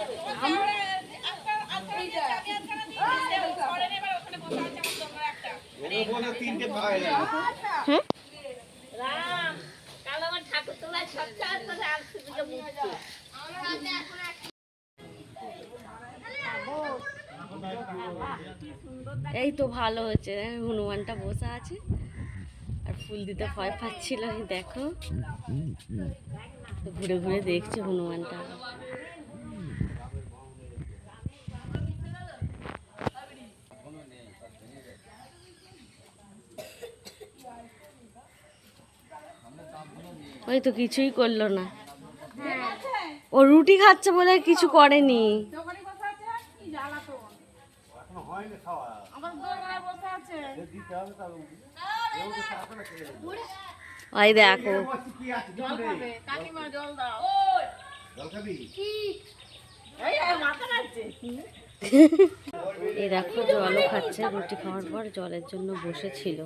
যায় এই তো ভালো হচ্ছে হনুমানটা বসে আছে। আর ফুল দিতে ভয় পাচ্ছিল এই দেখো। ঘুরে ঘুরে দেখছে হনুমানটা। ওই তো কিছুই করল না। ও রুটি খাচ্ছে বলে কিছু করেনি। ওই দেখো। কি জল এই দেখো জলও খাচ্ছে। রুটি খাওয়ার পর জলের জন্য বসেছিল।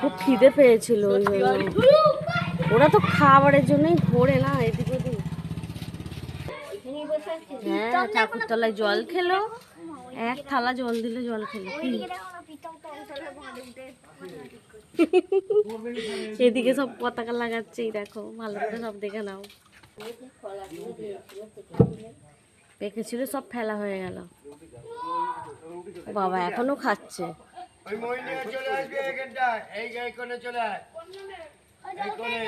খুব খিদে পেয়েছিল ওই জন্য। ওরা তো খাবারের জন্যই ঘোরে না, এদিক ওদিক। হ্যাঁ ঠাকুরতলায় জল খেলো। এক থালা জল দিলে জল খেলো এদিকে সব পতাকা লাগাচ্ছে দেখো, ভালো করে সব দেখে নাও। পেকেছিল সব ফেলা হয়ে গেল? বাবা, এখনও খাচ্ছে। ওই মহিলা চলে আসবে এখানটায়। এই গাই কোণে চলে আয়। এই কোণে